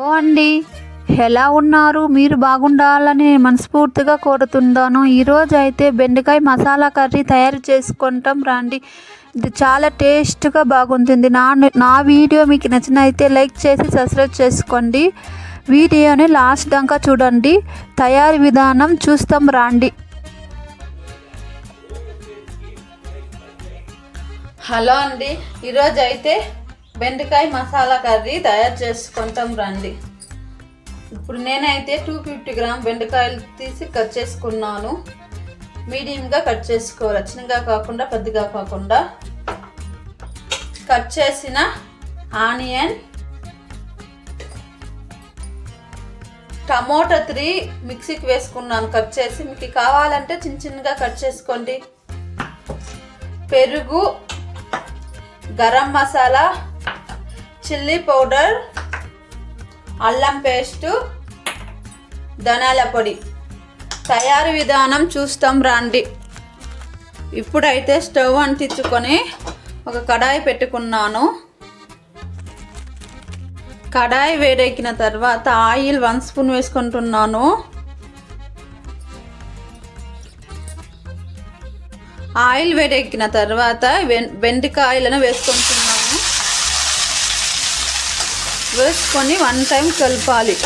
ఓ అండి ఎలా ఉన్నారు? మీరు బాగుండాలని మనస్ఫూర్తిగా కోరుతున్నాను. ఈరోజు అయితే బెండకాయ మసాలా కర్రీ తయారు చేసుకుంటాం రండి. ఇది చాలా టేస్ట్గా బాగుంటుంది. నా నా వీడియో మీకు నచ్చినైతే లైక్ చేసి సబ్స్క్రైబ్ చేసుకోండి. వీడియోని లాస్ట్ దాకా చూడండి. తయారీ విధానం చూస్తాం రండి. హలో అండి ఈరోజు అయితే బెండకాయ మసాలా కర్రీ తయారు చేసుకుంటాం రండి. ఇప్పుడు నేనైతే టూ ఫిఫ్టీ గ్రామ్ బెండకాయలు తీసి కట్ చేసుకున్నాను. మీడియంగా కట్ చేసుకోవాలి. చిన్నగా కాకుండా పెద్దగా కాకుండా. కట్ చేసిన ఆనియన్ టమోటా త్రీ మిక్సీకి వేసుకున్నాను. కట్ చేసి మీకు కావాలంటే చిన్న చిన్నగా కట్ చేసుకోండి. పెరుగు గరం మసాలా చిల్లీ పౌడర్ అల్లం పేస్టు ధనాల పొడి. తయారీ విధానం చూస్తాం రండి. ఇప్పుడైతే స్టవ్ అంటించుకొని ఒక కడాయి పెట్టుకున్నాను. కడాయి వేడెక్కిన తర్వాత ఆయిల్ వన్ స్పూన్ వేసుకుంటున్నాను. ఆయిల్ వేడెక్కిన తర్వాత వెన్- బెండకాయలను వేసుకుంటున్నాను. వేసుకొని వన్ టైం కలపాలి.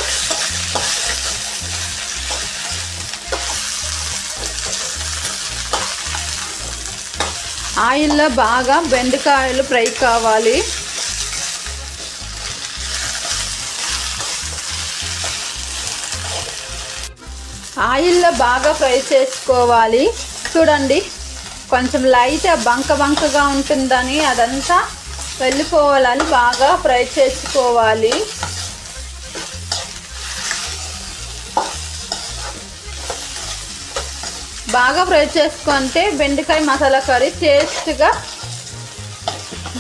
ఆయిల్లో బాగా బెండకాయలు ఫ్రై కావాలి. ఆయిల్లో బాగా ఫ్రై చేసుకోవాలి. చూడండి కొంచెం లైట్ బంక బంకగా ఉంటుందని అదంతా వెళ్ళిపోవాలని బాగా ఫ్రై చేసుకోవాలి. బాగా ఫ్రై చేసుకుంటే బెండకాయ మసాలా కర్రీ టేస్ట్గా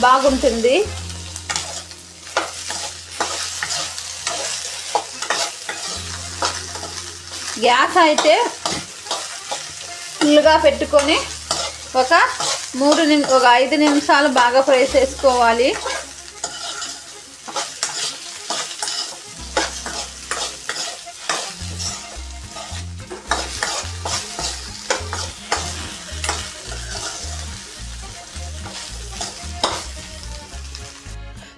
బాగుంటుంది. గ్యాస్ అయితే ఫుల్గా పెట్టుకొని ఒక మూడు నిమి ఒక ఐదు నిమిషాలు బాగా ఫ్రై చేసుకోవాలి.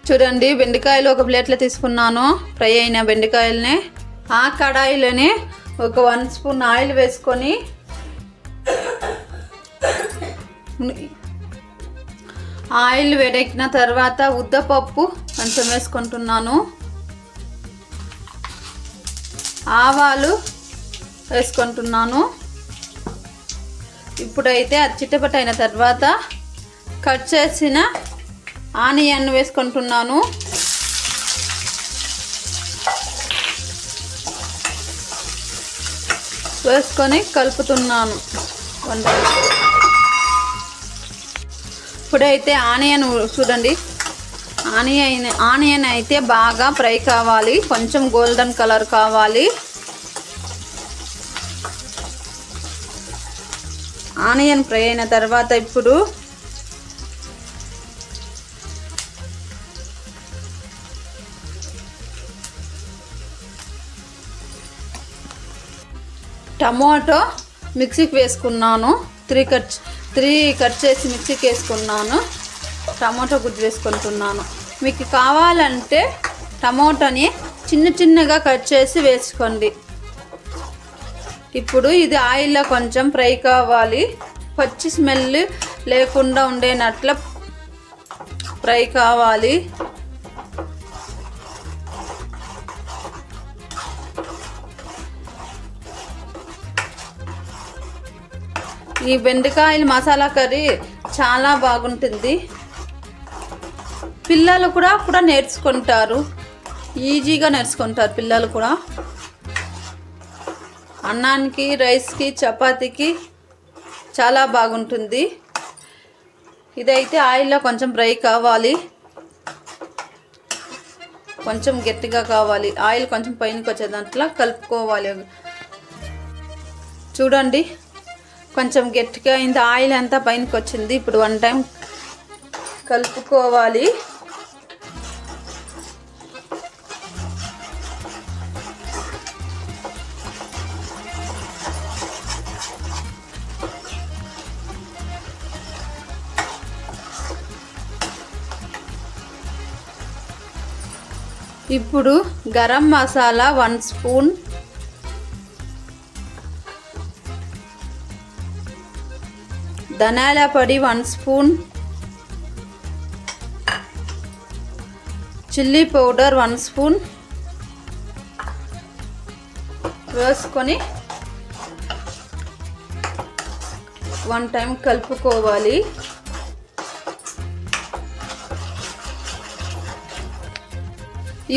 చూడండి బెండకాయలు ఒక ప్లేట్లో తీసుకున్నాను. ఫ్రై అయిన బెండకాయలని ఆ కడాయిలోనే ఒక వన్ స్పూన్ ఆయిల్ వేసుకొని ఆయిల్ వేడెక్కిన తర్వాత ఉద్దపప్పు కొంచెం వేసుకుంటున్నాను. ఆవాలు వేసుకుంటున్నాను. ఇప్పుడైతే అది చిట్టపట అయిన తర్వాత కట్ చేసిన ఆనియన్ వేసుకుంటున్నాను. వేసుకొని కలుపుతున్నాను. వంట ఇప్పుడైతే ఆనియన్ చూడండి. ఆనియన్ ఆనియన్ అయితే బాగా ఫ్రై కావాలి. కొంచెం గోల్డెన్ కలర్ కావాలి. ఆనియన్ ఫ్రై అయిన తర్వాత ఇప్పుడు టమాటో మిక్సీకి వేసుకున్నాను. త్రీ కట్ త్రీ కట్ చేసి మిక్సీకి వేసుకున్నాను. టమాటో గుజ్జు వేసుకుంటున్నాను. మీకు కావాలంటే టమోటాని చిన్న చిన్నగా కట్ చేసి వేసుకోండి. ఇప్పుడు ఇది ఆయిల్లో కొంచెం ఫ్రై కావాలి. పచ్చి స్మెల్ లేకుండా ఉండేనట్ల ఫ్రై కావాలి. ఈ బెండకాయల మసాలా కర్రీ చాలా బాగుంటుంది. పిల్లలు కూడా కూడా నేర్చుకుంటారు. ఈజీగా నేర్చుకుంటారు పిల్లలు కూడా. అన్నానికి రైస్కి చపాతీకి చాలా బాగుంటుంది. ఇదైతే ఆయిల్లో కొంచెం ఫ్రై కావాలి. కొంచెం గట్టిగా కావాలి. ఆయిల్ కొంచెం పైనకి వచ్చే దాంట్లో కలుపుకోవాలి. చూడండి. కొంచెం గట్టిగా అయింది. ఆయిల్ అంతా పైనకి వచ్చింది. ఇప్పుడు వన్ టైం కలుపుకోవాలి. ఇప్పుడు గరం మసాలా వన్ స్పూన్ ధనాల పొడి one spoon. Chilli powder one spoon. వేసుకొని వన్ టైం కలుపుకోవాలి.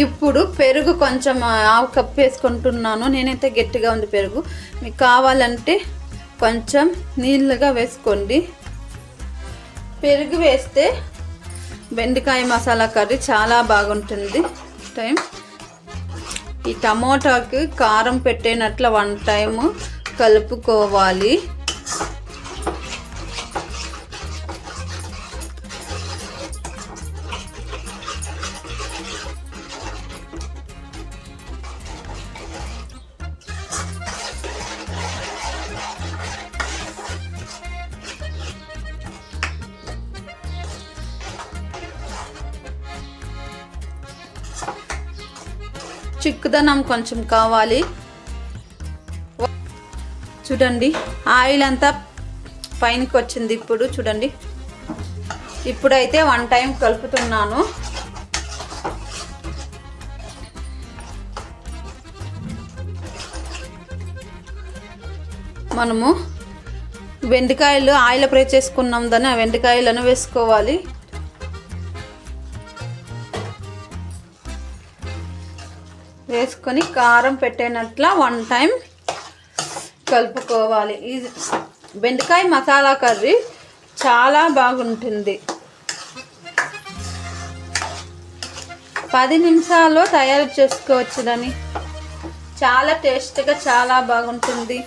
ఇప్పుడు పెరుగు కొంచెం ఆవు కప్పు వేసుకుంటున్నాను నేనైతే గట్టిగా ఉంది పెరుగు. మీకు కావాలంటే కొంచెం నీళ్ళుగా వేసుకోండి. పెరుగు వేస్తే బెండకాయ మసాలా కర్రీ చాలా బాగుంటుంది. టైం. ఈ టమోటాకి కారం పెట్టేనట్ల వన్ టైము కలుపుకోవాలి. చిక్కుదనం కొంచెం కావాలి. చూడండి ఆయిల్ అంతా పైనకి వచ్చింది ఇప్పుడు చూడండి. ఇప్పుడైతే వన్ టైం కలుపుతున్నాను. మనము బెండకాయలు ఆయిల్ ప్రే చేసుకున్నాం దాన్ని ఆ వెండికాయలను వేసుకోవాలి. వేసుకొని కారం పెట్టేనట్ల వన్ టైం కలుపుకోవాలి. ఈ బెండకాయ మసాలా కర్రీ చాలా బాగుంటుంది. పది నిమిషాల్లో తయారు చేసుకోవచ్చుదని చాలా టేస్ట్గా చాలా బాగుంటుంది.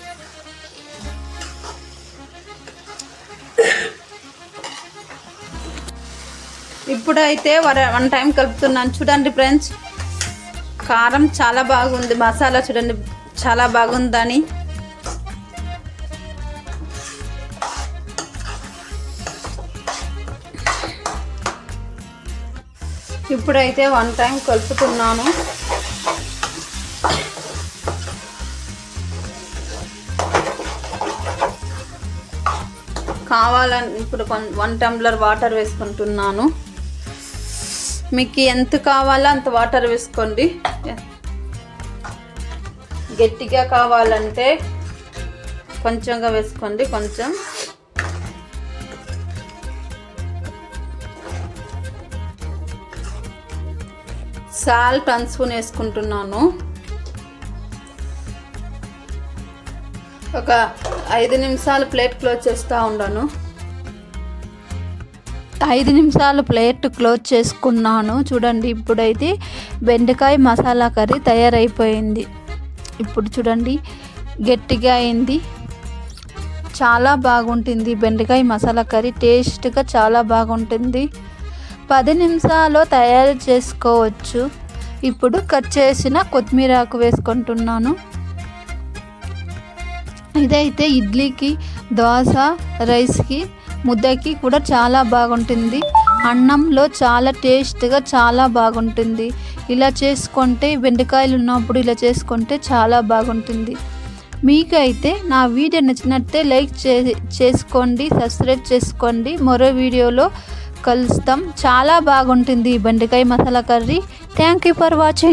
ఇప్పుడైతే వన్ టైం కలుపుతున్నాను. చూడండి ఫ్రెండ్స్. కారం చాలా బాగుంది మసాలా చూడండి చాలా బాగుందని. ఇప్పుడైతే వన్ టైం కలుపుతున్నాను. కావాలని ఇప్పుడు కొన్- వన్ టంబ్లర్ వాటర్ వేసుకుంటున్నాను. మీకు ఎంత కావాలో అంత వాటర్ వేసుకోండి. గట్టిగా కావాలంటే కొంచెంగా వేసుకోండి కొంచెం. సాల్ట్ వన్ స్పూన్ వేసుకుంటున్నాను. ఒక ఐదు నిమిషాలు ప్లేట్ క్లోజ్ చేస్తూ ఉన్నాను ఐదు నిమిషాలు ప్లేట్ క్లోజ్ చేసుకున్నాను. చూడండి ఇప్పుడైతే బెండకాయ మసాలా కర్రీ తయారైపోయింది. ఇప్పుడు చూడండి గట్టిగా అయింది. చాలా బాగుంటుంది బెండకాయ మసాలా కర్రీ. టేస్ట్గా చాలా బాగుంటుంది. పది నిమిషాల్లో తయారు చేసుకోవచ్చు. ఇప్పుడు కట్ చేసిన కొత్తిమీర ఆకు వేసుకుంటున్నాను. ఇదైతే ఇడ్లీకి దోశ రైస్కి ముద్దకి కూడా చాలా బాగుంటుంది. అన్నంలో చాలా టేస్ట్గా చాలా బాగుంటుంది. ఇలా చేసుకుంటే బెండకాయలు ఉన్నప్పుడు ఇలా చేసుకుంటే చాలా బాగుంటుంది. మీకు అయితే నా వీడియో నచ్చినట్టే లైక్ చే చేసుకోండి సబ్స్క్రైబ్ చేసుకోండి. మరో వీడియోలో కలుస్తాం. చాలా బాగుంటుంది ఈ బెండకాయ masala curry. Thank you for watching.